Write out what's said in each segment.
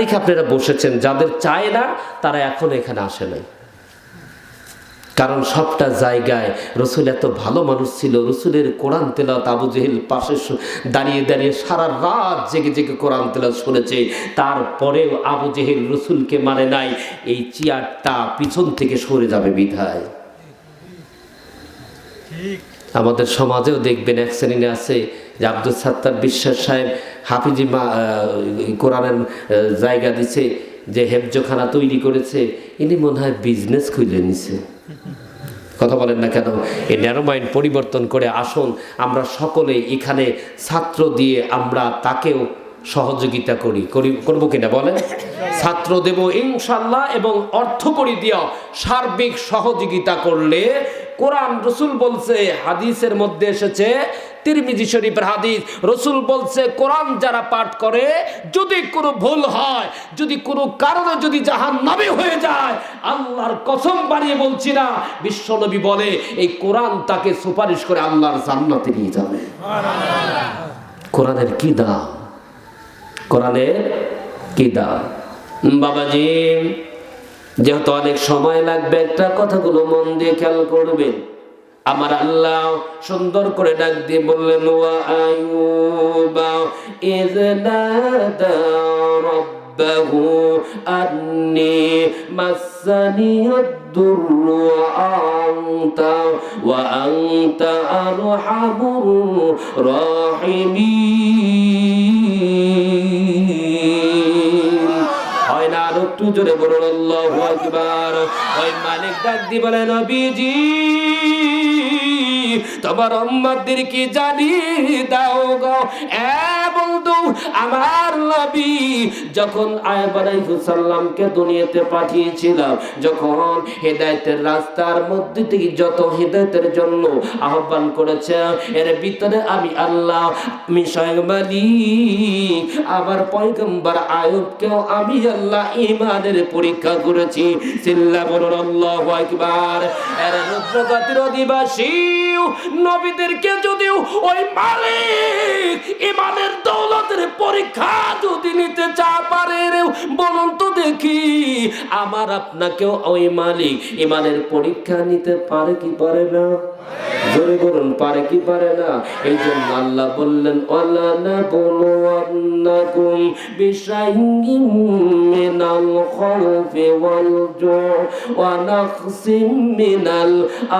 দেখে আপনারা বসেছেন যাদের চায় না তারা এখন এখানে আসে নাই। কারণ সবটা জায়গায় রসুল এত ভালো মানুষ ছিল রসুলের কোরআন তেলাত আবু জেহেল পাশে দাঁড়িয়ে দাঁড়িয়ে সারা রাত জেগে জেগে কোরআন তেলাত শুনেছে। তারপরেও আবু জেহেল রসুলকে মানে নাই এই চেয়ারটা পিছন থেকে সরে যাবে বিধায়। আমাদের সমাজেও দেখবেন এক শ্রেণি আছে যে আব্দুল সাত্তার বিশ্বাস সাহেব হাফিজি মা কোরআনের জায়গা দিছে, যে হেফজখানা তৈরি করেছে, ইনি মনে হয় বিজনেস খুলে নিছে। কথা বলেন না কেন? এই ন্যারো মাইন্ড পরিবর্তন করে আসুন, আমরা সকলে এখানে ছাত্র দিয়ে আমরা তাকেও সহযোগিতা করি। করি, করব কিনা বলেন? ছাত্র দেব ইনশাল্লাহ এবং অর্থ দিও সার্বিক সহযোগিতা করলে কোরআন রসুল বলছে, হাদিসের মধ্যে এসেছে তিরমিজি শরীফের হাদিস, রসুল বলছে, কোরআন যারা পাঠ করে, যদি কোনো ভুল হয়, যদি কোনো কারণে যদি জাহান নামে হয়ে যায়, আল্লাহর কসম বাড়িয়ে বলছি না বিশ্বনবী বলে, এই কোরআন তাকে সুপারিশ করে আল্লাহর জান্নাতে নিয়ে যাবে। কোরআনের কি দাম? কোরআনের কি দাম? বাবাজি, যেহেতু অনেক সময় লাগবে, একটা কথাগুলো মন দিয়ে খেয়াল করবেন। আমার আল্লাহ সুন্দর করে ডাক দিয়ে বললেন ওয়া আয়ুবা ইয নাদা রাব্বাহু আন্নি মাসানি الضر وأنت وأنت أرحم الراحمين হয় না আর একটু জোরে বলুন আল্লাহু আকবার ওই মালিক ডাক দি বলে নবীজি তোমার উম্মতদের কি জানি দাও গো। আমার যখন দুনিয়াতে পাঠিয়েছিলাম, যখন হেদায়েতের রাস্তার মধ্যে থেকে যত হেদায়েতের জন্য আহ্বান করেছে, এর ভিতরে আমি আল্লাহ, আমি আবার পয়গম্বর আয়ুবকেও আমি আল্লাহ ইমানের পরীক্ষা করেছি। চিল্লা বলুন আল্লাহু আকবার। এর অধিবাসী নবীদেরকে ওই মালিক ইমানের দৌলতের পরীক্ষা যদি নিতে চা পারে রে, বলুন তো দেখি আমার আপনাকেও ওই মালিক ইমানের পরীক্ষা নিতে পারে কি পারে না? জোরে বলুন, পারে কি পারে না? এই জন্য আল্লাহ বললেন, ওয়ালা না বলো আন্নাকুম বিশাইয়িন মিনাল খাউফি ওয়াল জু' ওয়া নাকসিম মিনাল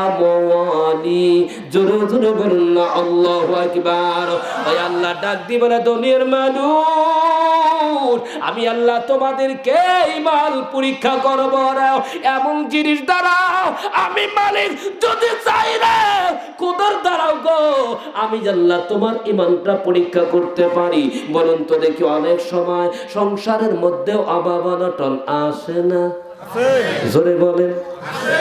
আমওয়ালি। জোরে জোরে বলুন আল্লাহু আকবার। ওই আল্লাহ ডাক দিবে না দুনিয়ার মানুষ আমি আল্লাহ তোমাদেরকে ইমান পরীক্ষা করব না এমন জিনিস দ্বারাও আমি মালিক যদি চাই না কুদর দ্বারাও গো। আমি আল্লাহ তোমার ইমানটা পরীক্ষা করতে পারি। বলুন তো দেখি অনেক সময় সংসারের মধ্যেও অভাব অনটন আসে না? জোরে বলেন।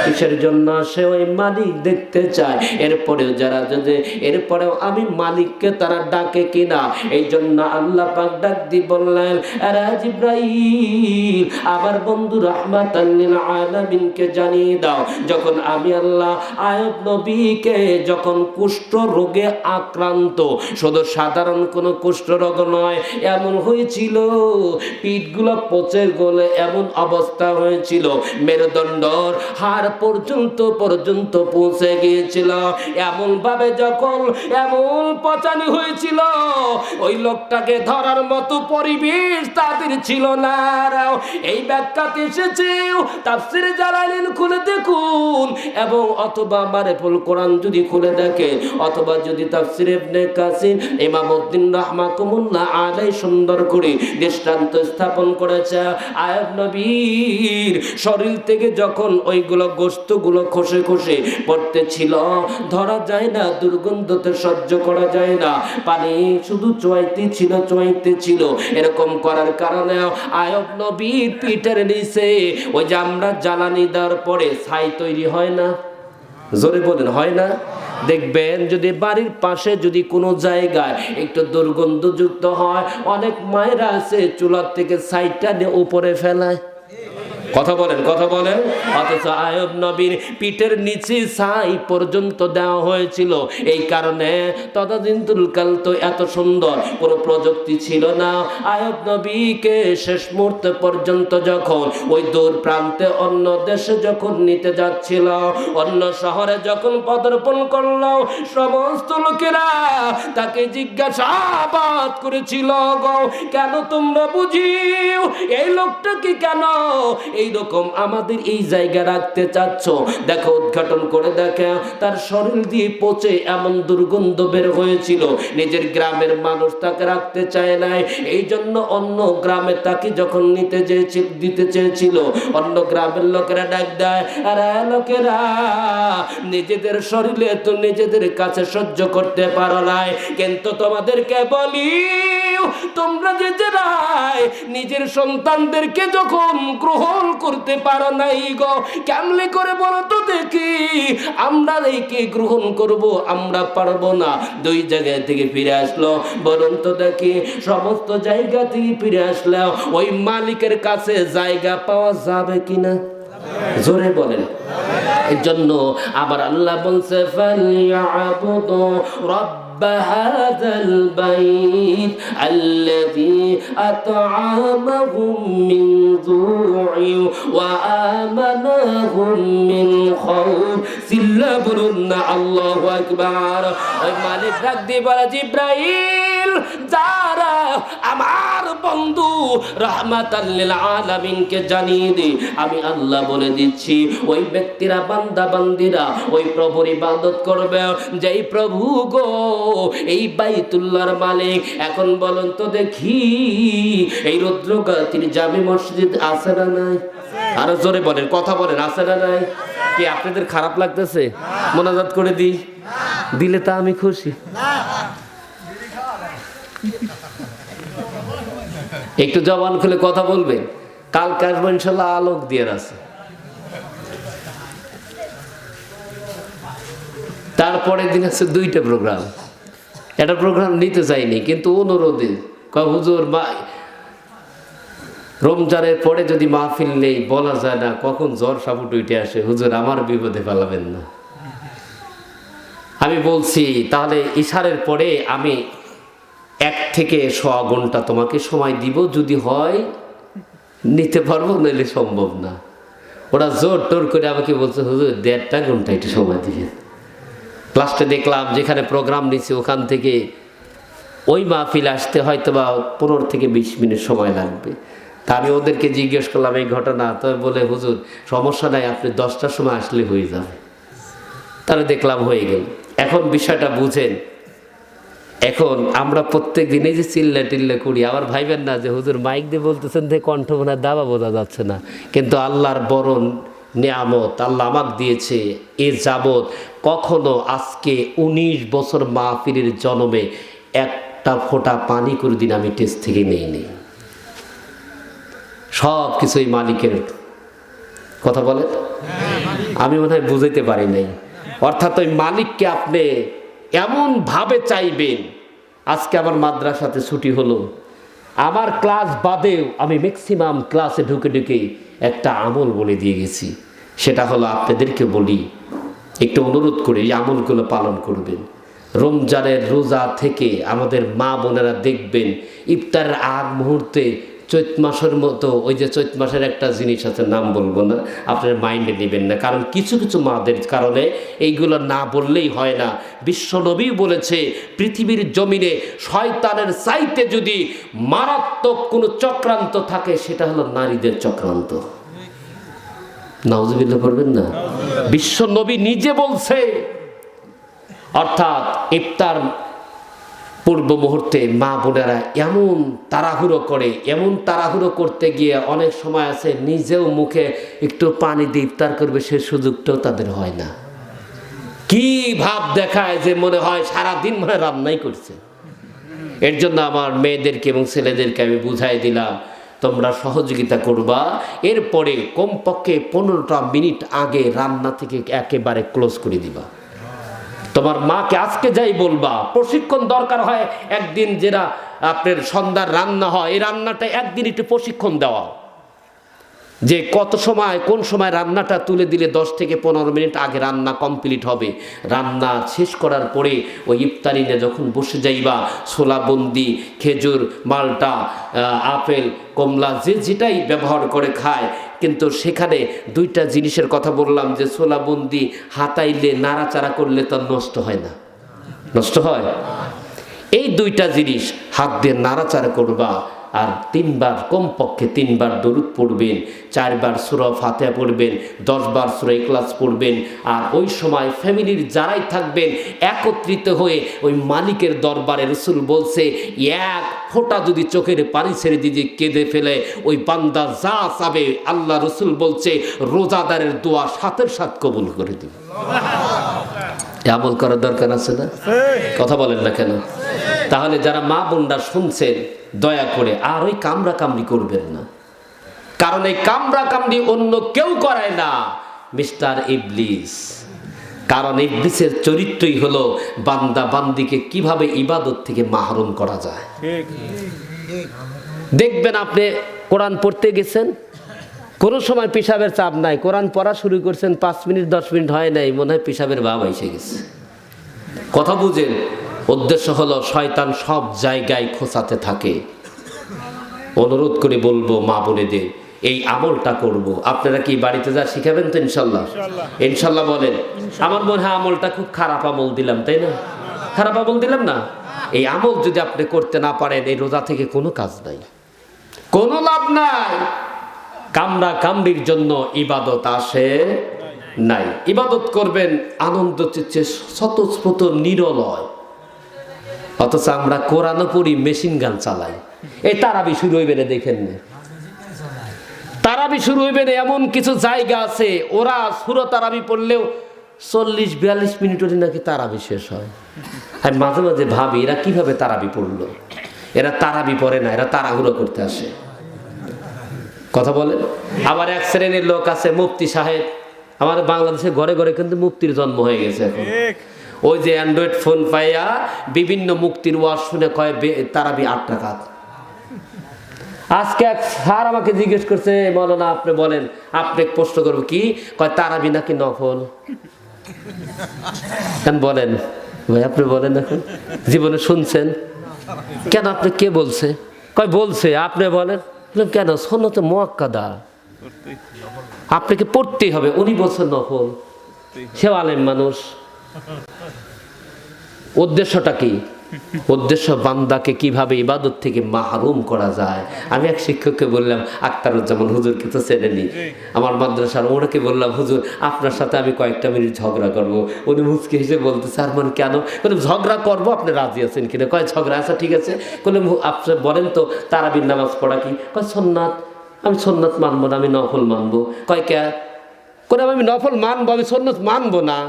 কিসের জন্য সে ওই মালিক দেখতে চায়? এরপরেও যারা যদি, এরপরেও আমি মালিককে তারা ডাকে কিনা? এই জন্য আল্লাহ পাক ডাক দি বললেন, আরে জিব্রাইল, আমার বন্ধু রহমাত আলামিনকে জানিয়ে দাও, যখন আমি আল্লাহ আয়ব নবীকে যখন কুষ্ঠ রোগে আক্রান্ত, শুধু সাধারণ কোনো কুষ্ঠ রোগ নয়, এমন হয়েছিল, পিঠগুলো পচে গলে এমন অবস্থা হয়েছিল মেরুদণ্ডর হাড় পর্যন্ত পর্যন্ত পৌঁছে গিয়েছিল। এমন ভাবে যখন, এমন পচানি হয়েছিল, ওই লোকটাকে ধরার মতো পরিবেশ তাদের ছিল না। এই ব্যাখ্যাতে এসেছে তাফসির জালালিন খুলে দেখুন, এবং অথবা মারেফুল কোরআন যদি খুলে দেখে, অথবা যদি তাফসির ইবনে কাসির, ইমামউদ্দিন রাহমাকুমুল্লাহ আলাই সুন্দর করে দৃষ্টান্ত স্থাপন করেছে। আয়াব নবীর শরীর থেকে যখন ওইগুলো গোস্তগুলো খসে খসে পড়তেছিল ধরা যায় না, দুর্গন্ধতে সহ্য করা যায় না। পানি শুধু চোয়াইতে ছিল চোয়াইতে ছিল। এরকম করার কারণে আয়ব নবীর পিঠের নিচে ওই যে আমরা জ্বালানি দেওয়ার পরে ছাই তৈরি হয় না। জোরে বলেন, হয় না? দেখবেন যদি বাড়ির পাশে যদি কোনো জায়গায় একটু দুর্গন্ধযুক্ত হয়, অনেক মায়েরা আছে চুলার থেকে সাইডটা নিয়ে উপরে ফেলায়। কথা বলেন কথা বলেন। অথচ আয়ব নবীর পিঠের নিচে ছাই পর্যন্ত দেওয়া হয়েছিল। এই কারণে তদাদিনতুল কাল তো এত সুন্দর, কোনো প্রযুক্তি ছিল না। আয়ব নবীকে শেষ মুহূর্তে পর্যন্ত যখন ওই দূর প্রান্তে অন্য দেশে যখন নিতে যাচ্ছিল, অন্য শহরে যখন পদার্পণ করল, সমস্ত লোকেরা তাকে জিজ্ঞাসাবাদ করেছিল, গো, কেন তোমরা বুঝিও, এই লোকটাকে কেন এইরকম আমাদের এই জায়গা রাখতে চাচ্ছ। দেখো, উদ্ঘাটন করে দেখে তার শরীর দিয়ে পচে এমন দুর্গন্ধ বের হয়েছিল। নিজের গ্রামের মানুষ তাকে রাখতে চায় নাই। এই জন্য অন্য গ্রামে তাকে যখন নিতে চেয়েছিল, দিতে চেয়েছিল, অন্য গ্রামের লোকেরা ডাক দেয়, আর লোকেরা, নিজেদের শরীরে তো নিজেদের কাছে সহ্য করতে পারো নাই। কিন্তু তোমাদেরকে বলি তোমরা যে যারাই নিজের সন্তানদেরকে যখন গ্রহণ করতে পারো নাই গো, কেমনে করে বলো তো দেখি? আমরা একে গ্রহণ করব, আমরা পারব না। দুই জায়গা থেকে ফিরে আসলো। বলুন তো দেখি, সমস্ত জায়গা থেকে ফিরে আসলো। ওই মালিকের কাছে জায়গা পাওয়া যাবে কিনা? জোরে বলেন। এর জন্য আবার আল্লাহ বলছে, ফালিয়াবুদু رب هذا البيت الذي أطعمهم من جوع وآمنهم من خوف সিল্লা বলুন না আল্লাহু আকবার ওই মালিক ডাক দিয়ে বলে জিব্রাইল যারা আমার বন্ধু জানিয়ে আমি আল্লাহ বলে দিচ্ছি, ওই ব্যক্তিরা, বান্দা বান্দিরা, ওই প্রভুর ইবাদত করবে। যেই প্রভু গো, এই মালিক, এখন বলুন তো দেখি, এই রুদ্রগাতির জামে মসজিদ আছে না নাই? আরও জোরে বলেন, কথা বলেন, আছে না নাই? কি আপনাদের খারাপ লাগতেছে? মোনাজাত করে দিই? দিলে তা আমি খুশি। একটু জবান খুলে কথা বলবেন। কালকে আসব ইনশাল্লাহ আলোক দিয়ে আছে তারপরে দিন আছে দুইটা প্রোগ্রাম। একটা প্রোগ্রাম নিতে চাইনি, কিন্তু অনুরোধে হুজুর, মা, রমজানের পরে যদি মাহফিল নেই, বলা যায় না, কখন জ্বর সাপুট উঠে আসে? হুজুর, আমার বিপদে ফেলাবেন না। আমি বলছি, তাহলে ইশারের পরে আমি এক থেকে সোয়া ঘণ্টা তোমাকে সময় দিব, যদি হয় নিতে পারব, নইলে সম্ভব না। ওরা জোর টোর করে আমাকে বলছে, হুজুর, দেড়টা ঘণ্টা একটু সময় দিবে লাস্টে দেখলাম, যেখানে প্রোগ্রাম নিছি, ওখান থেকে ওই মাহফিল আসতে হয়তো বা পনেরো থেকে বিশ মিনিট সময় লাগবে। তা আমি ওদেরকে জিজ্ঞেস করলাম, এই ঘটনা? তো বলে, হুজুর, সমস্যা নাই, আপনি দশটার সময় আসলে হয়ে যাবে। তাহলে দেখলাম হয়ে গেল। এখন বিষয়টা বুঝেন এখন আমরা প্রত্যেক দিনে যে চিল্লা টিল্লা করি, আবার ভাইবেন না যে হুজুর মাইক দিয়ে বলতেছেন যে কণ্ঠ মনে দাবা বোঝা যাচ্ছে না। কিন্তু আল্লাহর বরণ, নিয়ামত আল্লাহ আমাকে দিয়েছে এ যাবৎ। কখনো আজকে উনিশ বছর মাহফিলের জন্মে একটা ফোঁটা পানি করে দিন আমি টেস্ট থেকে নেই নি সব কিছুই মালিকের কথা বলে আমি মনে হয় বুঝাইতে পারি নাই। অর্থাৎ ওই মালিককে আপনি এমন ভাবে চাইবেন, আজকে আমার মাদ্রাসাতে ছুটি হলো। আমার ক্লাস বাদেও আমি ম্যাক্সিমাম ক্লাসে ঢুকে ঢুকে একটা আমল বলে দিয়ে গেছি। সেটা হলো আপনাদেরকে বলি, একটু অনুরোধ করে এই আমলগুলো পালন করবেন। রমজানের রোজা থেকে আমাদের মা বোনেরা দেখবেন, ইফতারের আগ মুহূর্তে চৈত মাসের মতো ওই যে চৈত মাসের একটা জিনিস আছে নাম বলব না আপনার মাইন্ডে নেবেন না। কারণ কিছু কিছু মাদের কারণে এইগুলো না বললেই হয় না। বিশ্বনবী বলেছে পৃথিবীর জমিনে শয়তানের চাইতে যদি মারাত্মক কোনো চক্রান্ত থাকে সেটা হলো নারীদের চক্রান্ত। নাউজুবিল্লা করবেন না? বিশ্ব নবী নিজে বলছে অর্থাৎ ইফতার পূর্ব মুহূর্তে মা বোনেরা এমন তাড়াহুড়ো করে, এমন তাড়াহুড়ো করতে গিয়ে অনেক সময় আছে, নিজেও মুখে একটু পানি দিয়ে ইফতার করবে, সে সুযোগটাও তাদের হয় না। কি ভাব দেখায় যে মনে হয় সারাদিন মনে রান্নাই করছে। এর জন্য আমার মেয়েদেরকে এবং ছেলেদেরকে আমি বুঝাই দিলাম, তোমরা সহযোগিতা করবা। এরপরে কমপক্ষে পনেরোটা মিনিট আগে রান্না থেকে একেবারে ক্লোজ করে দিবা। তোমার মাকে আজকে যাই বলবা? প্রশিক্ষণ দরকার হয় একদিন যেটা আপনার সন্ধ্যার রান্না হয়, এই রান্নাটা একদিন একটু প্রশিক্ষণ দেওয়া যে কত সময়, কোন সময় রান্নাটা তুলে দিলে দশ থেকে পনেরো মিনিট আগে রান্না কমপ্লিট হবে। রান্না শেষ করার পরে ওই ইফতারিনে যখন বসে যাইবা ছোলাবন্দি খেজুর, মালটা আপেল, কমলা, যে যেটাই ব্যবহার করে খায় কিন্তু সেখানে দুইটা জিনিসের কথা বললাম যে সোলাবন্দি হাতাইলে নাড়াচাড়া করলে তা নষ্ট হয় না। নষ্ট হয়? এই দুইটা জিনিস হাত দিয়ে নাড়াচাড়া করবা আর তিনবার কমপক্ষে তিনবার দরুদ পড়বেন চারবার সুরা ফাতেহা পড়বেন দশবার সুরা ইখলাস পড়বেন। আর ওই সময় ফ্যামিলির যারাই থাকবেন একত্রিত হয়ে ওই মালিকের দরবারে রসুল বলছে এক ফোঁটা যদি চোখের পানি ছেড়ে দিয়ে কেঁদে ফেলে ওই বান্দা যা চাবে আল্লাহ রসুল বলছে রোজাদারের দোয়া সাথের সাথ কবুল করে দিবে। আমল করার দরকার আছে না? কথা বলেন না কেন? তাহলে যারা মা বোনরা শুনছেন দয়া করে আর ওই কামড়া কামড়ি করবেন না। কারণ এই কামড়া কামড়ি অন্য কেউ করায় না মিস্টার ইবলিস। কারণ ইবলিসের চরিত্রই হলো বান্দা বান্দিকে কীভাবে ইবাদত থেকে মাহরুম করা যায়। দেখবেন আপনি কোরআন পড়তে গেছেন কোনো সময় পেশাবের চাপ নাই কোরআন পড়া শুরু করছেন পাঁচ মিনিট দশ মিনিট হয় নাই মনে হয় পেশাবের ভাব এসে গেছে। কথা বুঝেন উদ্দেশ্য হলো শয়তান সব জায়গায় খোঁচাতে থাকে। অনুরোধ করে বলব মা বোনেদের এই আমলটা করব। আপনারা কি বাড়িতে যা শিখাবেন তো ইনশাল্লাহ? ইনশাল্লাহ। বলেন আমার মনে হয় আমলটা খুব খারাপ আমল দিলাম তাই না? খারাপ আমল দিলাম না? এই আমল যদি আপনি করতে না পারেন এই রোজা থেকে কোনো কাজ নাই। কোনো লাভ নাই। কামড়া কামড়ির জন্য ইবাদত আসে নাই। ইবাদত করবেন আনন্দ চিচ্ছে স্বতঃস্ফূর্ত নিরলয়। অথচ আমরা কোরআনও পড়ি, মেশিন গান চালাই। এই তারাবি শুরু হইবে না দেখেন তারাবি শুরু হইবে না এমন কিছু জায়গা আছে, ওরা সুরো তারাবি পড়লেও চল্লিশ, বিয়াল্লিশ মিনিটেরই নাকি তারাবি শেষ হয়। আমি মাঝে মাঝে ভাবি, এরা কীভাবে তারাবি পড়ল? এরা তারাবি পড়ে না, এরা তাড়াহুড়ো করতে আসে। কথা বলেন? আবার এক শ্রেণির লোক আছে, মুফতি সাহেব। আমাদের বাংলাদেশে ঘরে ঘরে কিন্তু মুক্তির জন্ম হয়ে গেছে এখন। ওই যে অ্যান্ড্রয়েড ফোন পাইয়া বিভিন্ন মুক্তির ওয়াজ শুনে কয় বে- তারাবি আট টাকা। আজকে এক স্যার আমাকে জিজ্ঞেস করছে মৌলানা আপনি বলেন আপনি প্রশ্ন করব কি? কয় তারাবি নাকি নফল? কেন বলেন? ভাই আপনি বলেন এখন জীবনে শুনছেন? কেন আপনি কে বলছে? কয় বলছে আপনি বলেন। কেন? সন্ন্যতে মোয়াক্কাদা। আপনাকে পড়তেই হবে? উনি বলছেন নফল। সেও আলেম মানুষ। উদ্দেশ্যটা কি? উদ্দেশ্য বান্দাকে কীভাবে ইবাদত থেকে মাহরুম করা যায়? আমি এক শিক্ষককে বললাম আক্তারুজ্জামান হুজুরকে তো চেনেনি আমার মাদ্রাসার ওনাকে বললাম হুজুর আপনার সাথে আমি কয়েকটা মিনিট ঝগড়া করব। উনি মুচকে হিসেবে বলতে স্যার মানে কেন? বললাম ঝগড়া করব আপনি রাজি আছেন কিনা? কয় ঝগড়া আছে ঠিক আছে। বললাম আপনি বলেন তো তারাবির নামাজ পড়া কি? কয় সোননাথ আমি সোননাথ মানবো না আমি নফল মানবো। কয় কে? করে আমি নফল মানবো আমি সন্ন্যত মানবো না।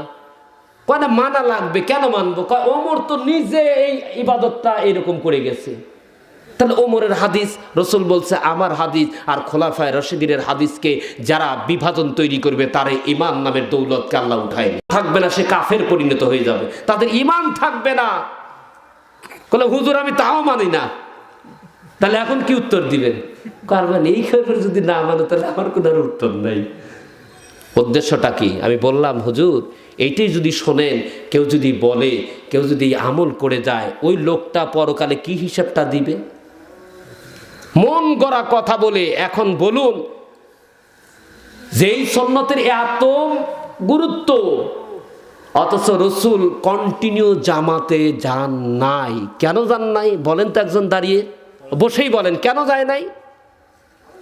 কয় মানা লাগবে, কেন মানবো? কয়, ওমর তো নিজে এই ইবাদতটা এরকম করে গেছে। তাহলে ওমরের হাদিস, রসুল বলছে, আমার হাদিস আর খোলাফায় রশিদিনের হাদিসকে যারা বিভাজন তৈরি করবে, তারে ইমান নামের দৌলতকে আল্লাহ উঠায় থাকবে না, সে কাফের পরিণত হয়ে যাবে। তাদের ইমান থাকবে না। বলে হুজুর, আমি তাও মানি না। তাহলে এখন কি উত্তর দিবেন? কারণ এই খবর যদি না মানে তাহলে আমার কোনো উত্তর নাই। উদ্দেশ্যটা কি? আমি বললাম, হুজুর, এইটাই যদি শোনেন, কেউ যদি বলে, কেউ যদি আমল করে যায়, ওই লোকটা পরকালে কি হিসাবটা দিবে? মন গড়া কথা বলে এখন বলুন, যেই সন্ন্যতের এত গুরুত্ব, অথচ রসুল কন্টিনিউ জামাতে যান নাই। কেন যান নাই? বলেন তো একজন দাঁড়িয়ে। বসেই বলেন, কেন যায় নাই?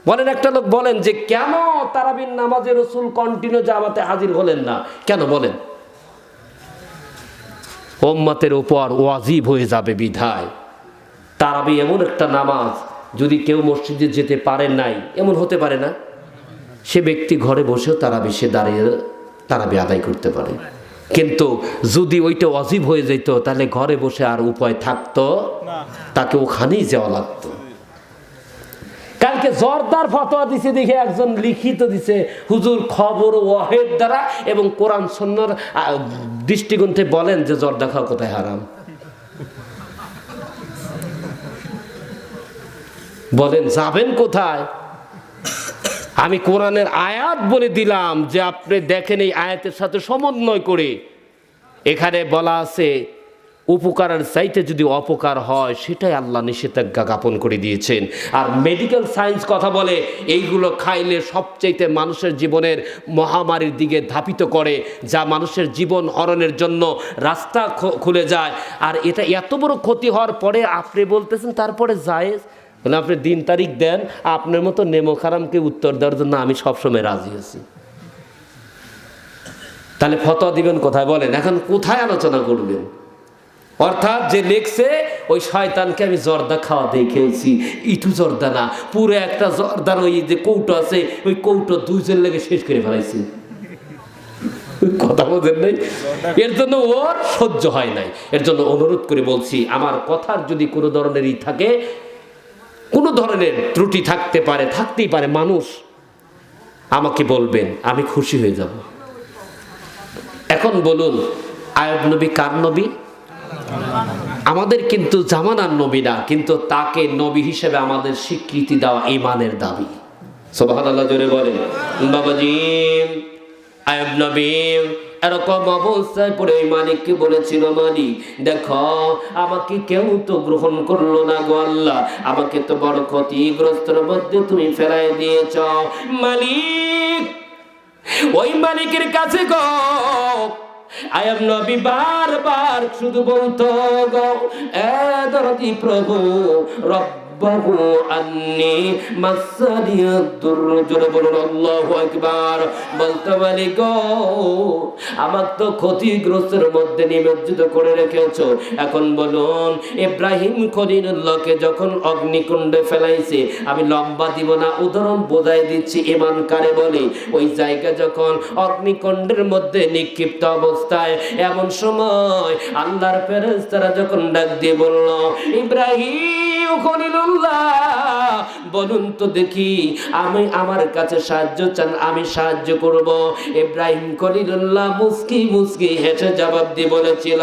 বলেন একটা লোক বলেন যে কেন তারাবিন নামাজে রসুল কন্টিনিউ জামাতে হাজির হলেন না? কেন বলেন? ওম্মতের উপর ওয়াজিব হয়ে যাবে বিধায়। তারাবি এমন একটা নামাজ যদি কেউ মসজিদে যেতে পারেন নাই এমন হতে পারে না? সে ব্যক্তি ঘরে বসেও তারাবি সে দাঁড়িয়ে তারাবি আদায় করতে পারে। কিন্তু যদি ওইটা অজীব হয়ে যেত তাহলে ঘরে বসে আর উপায় থাকতো তাকে ওখানেই যাওয়া লাগতো। কালকে জর্দার ফতোয়া দিছে দেখে একজন লিখিত দিছে, হুজুর খবর ওয়াহেদ দ্বারা এবং কোরআন সন্ন্যার দৃষ্টিকোণ থেকে বলেন যে জর্দা খাওয়া কোথায় হারাম। বলেন, যাবেন কোথায়? আমি কোরআনের আয়াত বলে দিলাম যে আপনি দেখেন এই আয়াতের সাথে সমন্বয় করে। এখানে বলা আছে উপকারের চাইতে যদি অপকার হয়, সেটাই আল্লাহ নিষেধাজ্ঞা জ্ঞাপন করে দিয়েছেন। আর মেডিকেল সায়েন্স কথা বলে, এইগুলো খাইলে সবচাইতে মানুষের জীবনের মহামারীর দিকে ধাপিত করে, যা মানুষের জীবন হরণের জন্য রাস্তা খুলে যায়। আর এটা এত বড় ক্ষতি হওয়ার পরে আপনি বলতেছেন, তারপরে যায় মানে আপনি দিন তারিখ দেন, আপনার মতো নেমো খারামকে উত্তর দেওয়ার জন্য আমি সবসময় রাজি আছি। তাহলে ফতোয়া দিবেন কোথায় বলেন? এখন কোথায় আলোচনা করবেন? অর্থাৎ যে লেখছে, ওই শয়তানকে আমি জর্দা খাওয়া দিয়ে খেয়েছি। ইটু জর্দা না, পুরো একটা জর্দার ওই যে কৌটো আছে, ওই কৌটো দুইজন লেগে শেষ করে ফেলাইছি। কথা বোঝেন নাই? এর জন্য ওর সহ্য হয় নাই। এর জন্য অনুরোধ করে বলছি, আমার কথার যদি কোনো ধরনের ই থাকে, কোনো ধরনের ত্রুটি থাকতে পারে, থাকতেই পারে, মানুষ আমাকে বলবেন, আমি খুশি হয়ে যাব। এখন বলুন আয়ব নবী কার নবী? আমাদের কিন্তু জামানার নবী না কিন্তু তাকে নবী হিসেবে আমাদের স্বীকৃতি দেওয়া ইমানের দাবি। জোরে নবী, এরকম অবস্থায় বলেছিল, মালিক, দেখো, আমাকে কেউ তো গ্রহণ করল না গো আল্লাহ। আমাকে তো বড় ক্ষতিগ্রস্তর মধ্যে তুমি ফেলাই দিয়েছ। মালিক, ওই মালিকের কাছে গো আয়াম নবী বার শুধু বলতো গো এ দরদি প্রভু জোরে বলুন, আল্লাহু আকবার। বলতে পারি গো, আমার তো ক্ষতিগ্রস্তের মধ্যে নিমজ্জিত করে রেখেছো। এখন বলুন, ইব্রাহিম খলিলুল্লাহকে যখন অগ্নিকুণ্ডে ফেলাইছে, আমি লম্বা দিব না, উদাহরণ বোঝাই দিচ্ছি ইমান কারে বলে। ওই জায়গা যখন অগ্নিকুণ্ডের মধ্যে নিক্ষিপ্ত অবস্থায়, এমন সময় আল্লাহর ফেরেশতারা যখন ডাক দিয়ে বলল, ইব্রাহিম! বলুন তো দেখি আমি আমার কাছে সাহায্য চান, আমি সাহায্য করব। ইব্রাহিম খলিলুল্লাহ মুস্কি মুস্কি হেসে জবাব দিয়ে বলেছিল,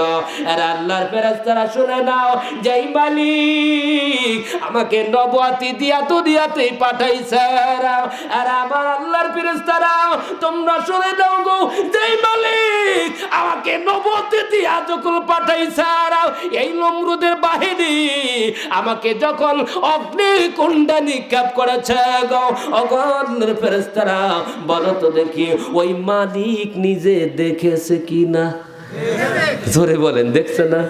আর আল্লাহর ফেরেশতারা শুনে নাও, যেই মালিক আমাকে নবুয়াতি দিয়া তো দিয়াতে পাঠাইছে। আর আমার আল্লাহর ফেরেশতারা তোমরা শুনে দাও গো, যেই মালিক আমাকে নবুয়াতি দিয়া যখন পাঠাইছে এই নমরুদের বাহিনী আমাকে যখন অগ্নি কুণ্ডা নিক্ষেপ করেছে গো ফেরেশতারা, বলো তো দেখি, ওই মালিক নিজে দেখেছে কি না জোরে বলেন, দেখছে না?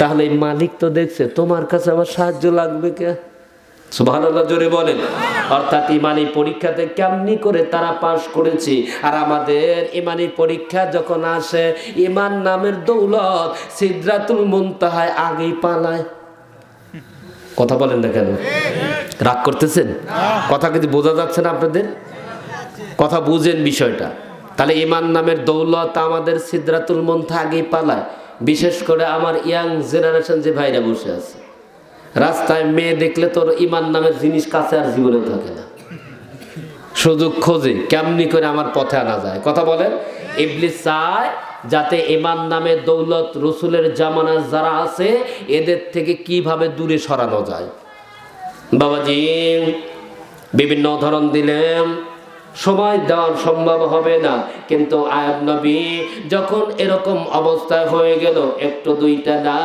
তাহলে মালিক তো দেখছে, তোমার কাছে আমার সাহায্য লাগবে কে? সুবহানাল্লাহ, জোরে বলেন। অর্থাৎ ইমানি পরীক্ষাতে কেমনি করে তারা পাশ করেছে? আর আমাদের ইমানি পরীক্ষা যখন আসে, ইমান নামের দৌলত সিদ্রাতুল মুনতাহায় আগেই পালায়। কথা বলেন না কেন? রাগ করতেছেন? কথা কিন্তু বোঝা যাচ্ছে না আপনাদের? কথা বুঝেন বিষয়টা। তাহলে ইমান নামের দৌলত আমাদের সিদ্রাতুল মন্থা আগেই পালায়। বিশেষ করে আমার ইয়াং জেনারেশন যে ভাইরা বসে আছে। রাস্তায় মেয়ে দেখলে তোর ইমান নামের জিনিস কাছে আর জীবনে থাকে না। সুযোগ খোঁজে, কেমনি করে আমার পথে আনা যায়। কথা বলেন? ইবলিস চায় যাতে এমান নামে দৌলত রসুলের জামানা যারা আছে, এদের থেকে কীভাবে দূরে সরানো যায়? বাবাজি, বিভিন্ন উদাহরণ দিলেন। সময় দেওয়ার সম্ভব হবে না। কিন্তু আয়াব নবী যখন এরকম অবস্থায় হয়ে গেল, একটু দুইটা না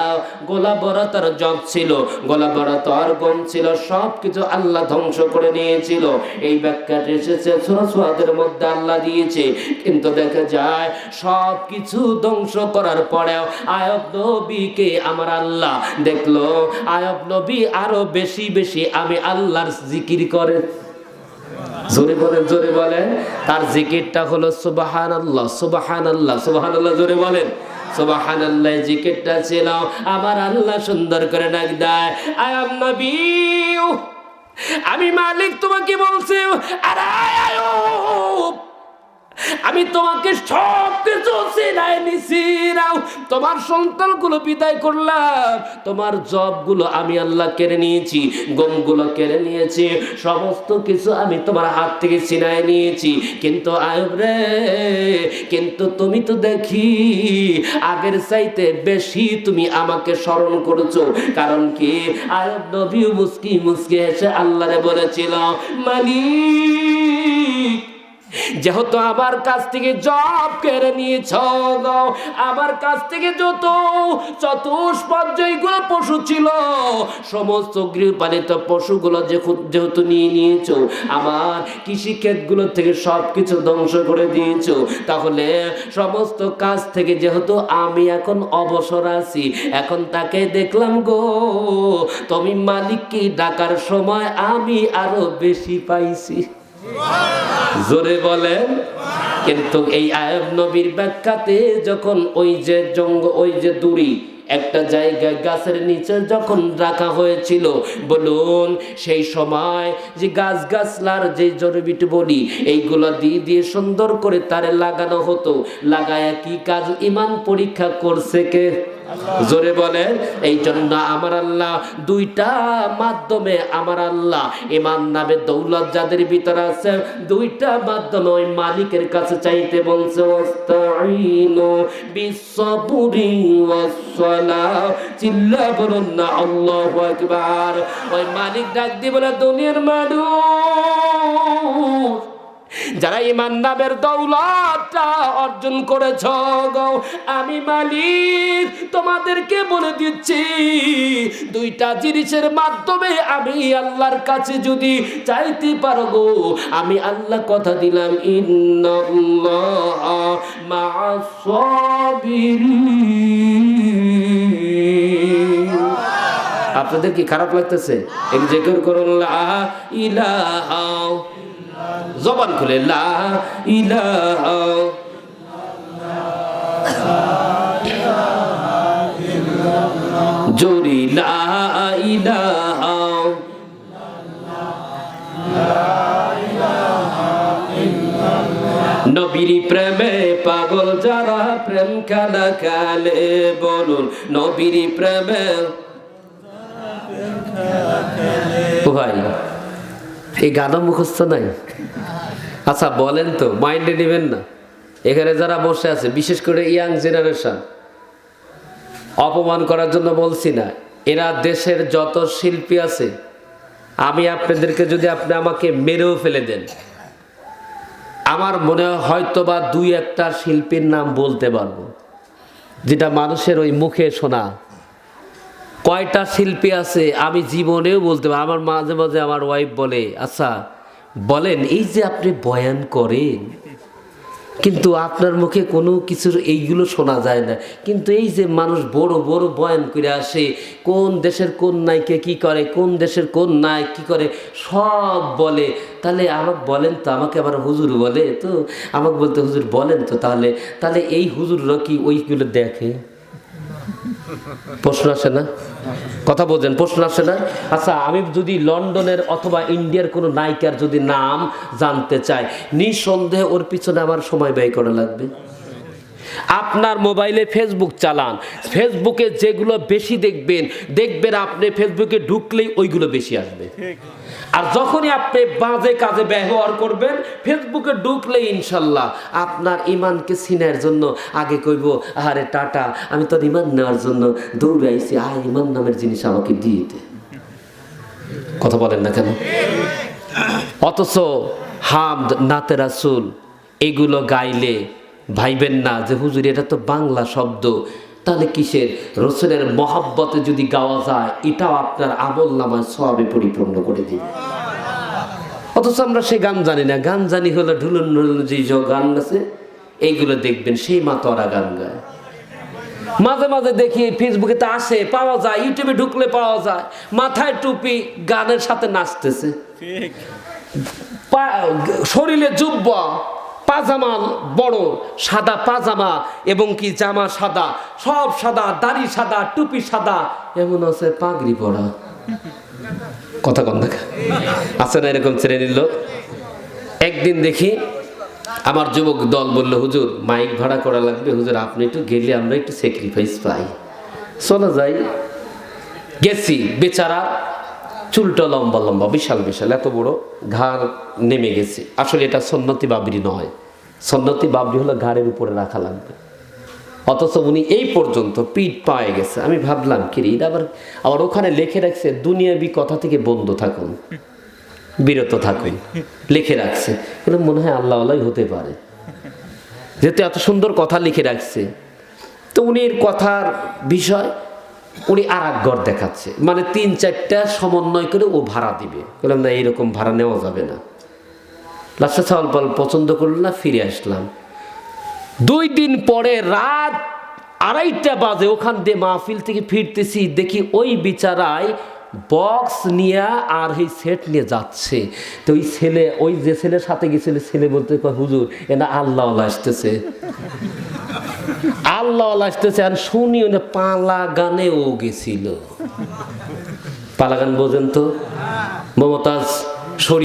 গোলা বড়া তার জব ছিল, গোলা বড়া তার গম ছিল সব কিছু আল্লাহ ধ্বংস করে নিয়েছিল। এই ব্যাখ্যাটা এসেছে সুরসুয়াদের মধ্যে আল্লাহ দিয়েছে। কিন্তু দেখা যায় সব কিছু ধ্বংস করার পরেও আয়ব নবীকে আমার আল্লাহ দেখল। আয়ব নবী আরও বেশি বেশি আমি আল্লাহর জিকির করে জোরে বলেন জোরে বলেন তার জিকিরটা হলো সুবাহান আল্লাহ সুবাহান আল্লাহ সুবাহান আল্লাহ জোরে বলেন সুবাহান আল্লাহ জিকিরটা ছিল আমার আল্লাহ সুন্দর করে ডাক দেয় আই আম নবী আমি মালিক তোমাকে বলছি আরে আয়ুব আমি তোমাকে সব কিছু চিনাই নিছি নাও তোমার সন্তানগুলো বিদায় করলাম। তোমার জবগুলো আমি আল্লাহ কেড়ে নিয়েছি, গমগুলো কেড়ে নিয়েছি, সমস্ত কিছু আমি তোমার হাত থেকে ছিনাই নিয়েছি। কিন্তু আয়ব রে, কিন্তু তুমি তো দেখি, আগের চাইতে বেশি তুমি আমাকে স্মরণ করেছ। কারণ কি? আয়ব নবী মুস্কি মুস্কি এসে আল্লাহরে বলেছিল, মালিক যেহেতু আমার কাছ থেকে জব কেড়ে নিয়েছ আমার কাছ থেকে যত চতুষ্পদ যেগুলো পশু ছিল, সমস্ত গৃহপালিত পশুগুলো যেহেতু- নিয়ে নিয়েছো, আমার কৃষি ক্ষেতগুলো থেকে সব কিছু ধ্বংস করে দিয়েছ, তাহলে সমস্ত কাজ থেকে যেহেতু আমি এখন অবসর আছি, এখন তাকে দেখলাম গো, তুমি মালিককে ডাকার সময় আমি আরও বেশি পাইছি। জোরে বলেন। কিন্তু এই আয়ব নবীর ব্যাখ্যাতে যখন ওই যে জঙ্গ, ওই যে দূরি একটা জায়গায় গাছের নিচে যখন রাখা হয়েছিল, বলুন, সেই সময় যে গাছ গাছলার যে জড়বিট বলি, এইগুলো দিয়ে দিয়ে সুন্দর করে তারে লাগানো হতো। লাগায় কি কাজ? ইমান পরীক্ষা করছে কে? জোরে বলেন এই জন্য আমার আল্লাহ দুইটা মাধ্যমে আমার আল্লাহ ইমান নামে দৌলত যাদের ভিতরে আছে, দুইটা মাধ্যমে ওই মালিকের কাছে চাইতে বলছে ওয়াস্তাইনু চিল্লা বলুন না, আল্লাহু আকবার ওই মালিক ডাক দিয়ে বলে, দুনিয়ার মানুষ যারা ইমান নামের দৌলতটা অর্জন করেছ গো, আমি মালিক, তোমাদেরকে বলে দিচ্ছি, দুইটা জিনিসের মাধ্যমে আমি আল্লাহর কাছে যদি চাইতে পারো গো, আমি আল্লাহ কথা দিলাম। আপনাদের কি খারাপ লাগতেছে এক জেকর করুন ইলাহা জবান খুলে, লা ইলাহা লা প্রেমে পাগল যারা প্রেম খেলা খেলে বলুন, নবীর প্রেমে ভাই এই গানও মুখস্থ নাই? আচ্ছা বলেন তো মাইন্ডে নেবেন না। এখানে যারা বসে আছে, বিশেষ করে ইয়াং জেনারেশন অপমান করার জন্য বলছি না, এরা দেশের যত শিল্পী আছে, আমি আপনাদেরকে যদি আপনি আমাকে মেরেও ফেলে দেন, আমার মনে হয় হয়তো বা দুই একটা শিল্পীর নাম বলতে পারব, যেটা মানুষের ওই মুখে শোনা কয়টা শিল্পী আছে আমি জীবনেও বলতে পারি আমার মাঝে মাঝে আমার ওয়াইফ বলে আচ্ছা বলেন, এই যে আপনি বয়ান করেন, কিন্তু আপনার মুখে কোনো কিছুর এইগুলো শোনা যায় না। কিন্তু এই যে মানুষ বড় বড় বয়ান করে আসে, কোন দেশের কোন নায়িকা কি করে, কোন দেশের কোন নায়ক কি করে, সব বলে। তাহলে আমাকে বলেন তো, আমাকে আবার হুজুর বলে তো, আমাকে বলতে হুজুর বলেন তো তাহলে। তাহলে এই হুজুররা কি ওইগুলো দেখে? প্রশ্ন আসে না? কথা বলছেন, প্রশ্ন আসে না? আচ্ছা আমি যদি লন্ডনের অথবা ইন্ডিয়ার কোনো নায়িকার যদি নাম জানতে চাই, নিঃসন্দেহে ওর পিছনে আমার সময় ব্যয় করা লাগবে। আপনার মোবাইলে ফেসবুক চালান। ফেসবুকে যেগুলো বেশি দেখবেন দেখবেন আপনি ফেসবুকে ঢুকলেই ওইগুলো বেশি আসবে। আর যখনই আপনি বাজে কাজে ব্যবহার করবেন ফেসবুকে ঢুকলে ইনশাল্লাহ আপনার ইমানকে চিনার জন্য আগে কইব আরে টাটা আমি তোর ইমান নেওয়ার জন্য দৌড়াইছি আয় ইমান নামের জিনিস আমাকে দিয়ে দে। কথা বলেন না কেন? অথচ হামদ নাতে রাসুল এগুলো গাইলে ভাইবেন না যে হুজুর এটা তো বাংলা শব্দ। তাহলে কিসের? রসুলের মহাব্বতে যদি গাওয়া যায় এটাও আপনার আমল নামায় সবে পরিপূর্ণ করে দিবে। অথচ আমরা সেই গান জানি না। গান জানি হলো ঢুলুন ঢুলন যে গান আছে। এইগুলো দেখবেন সেই মাতোয়ারা গান গায়। মাঝে মাঝে দেখি ফেসবুকে তো আসে পাওয়া যায় ইউটিউবে ঢুকলে পাওয়া যায়। মাথায় টুপি গানের সাথে নাচতেছে। শরীরে জুব্বা পাজামা বড়, সাদা পাজামা এবং কি জামা সাদা, সব সাদা, দাড়ি সাদা, টুপি সাদা, এমন আছে পাগড়ি পড়া কথা কম দেখা আছে না এরকম শ্রেণির লোক? একদিন দেখি আমার যুবক দল বলল, হুজুর, মাইক ভাড়া করা লাগবে, হুজুর, আপনি একটু গেলে আমরা একটু স্যাক্রিফাইস পাই। চলে যাই। গেছি, বেচারা চুলটা লম্বা লম্বা, বিশাল বিশাল, এত বড়, ঘাড় নেমে গেছে। আসলে এটা সন্নতি বাবরি নয়। সন্নতি বাবরি হলো ঘাড়ের উপরে রাখা লাগবে। অথচ উনি এই পর্যন্ত পিঠ পায়ে গেছে। আমি ভাবলাম, কি এটা আবার আবার ওখানে লিখে রাখছে, দুনিয়াবি কথা থেকে বন্ধ থাকুন, বিরত থাকুন। লিখে রাখছে। বলে মনে হয় আল্লাহ আল্লাহ হতে পারে। যেহেতু এত সুন্দর কথা লিখে রাখছে, তো উনি এর কথার বিষয় উনি আর এক ঘর দেখাচ্ছে। মানে তিন চারটা সমন্বয় করে ও ভাড়া দিবে। বললাম, না, এইরকম ভাড়া নেওয়া যাবে না। লাস্টে চাওয়াল পাল পছন্দ করল না, ফিরে আসলাম। দুই দিন পরে রাত আড়াইটা বাজে, ওখান দিয়ে মাহফিল থেকে ফিরতেছি, দেখি ওই বিচারায় বক্স নিয়ে আর এই সেট নিয়ে যাচ্ছে। তো ওই ছেলে, ওই যে ছেলের সাথে গেছিল, ছেলে বলতে হুজুর এনা আল্লাহ আসতেছে। আল্লাহ আসতেছে, আর শুনি ওই পালা গানে ও গেছিল। পালা গান বোঝেন তো? মমতাজ শরীর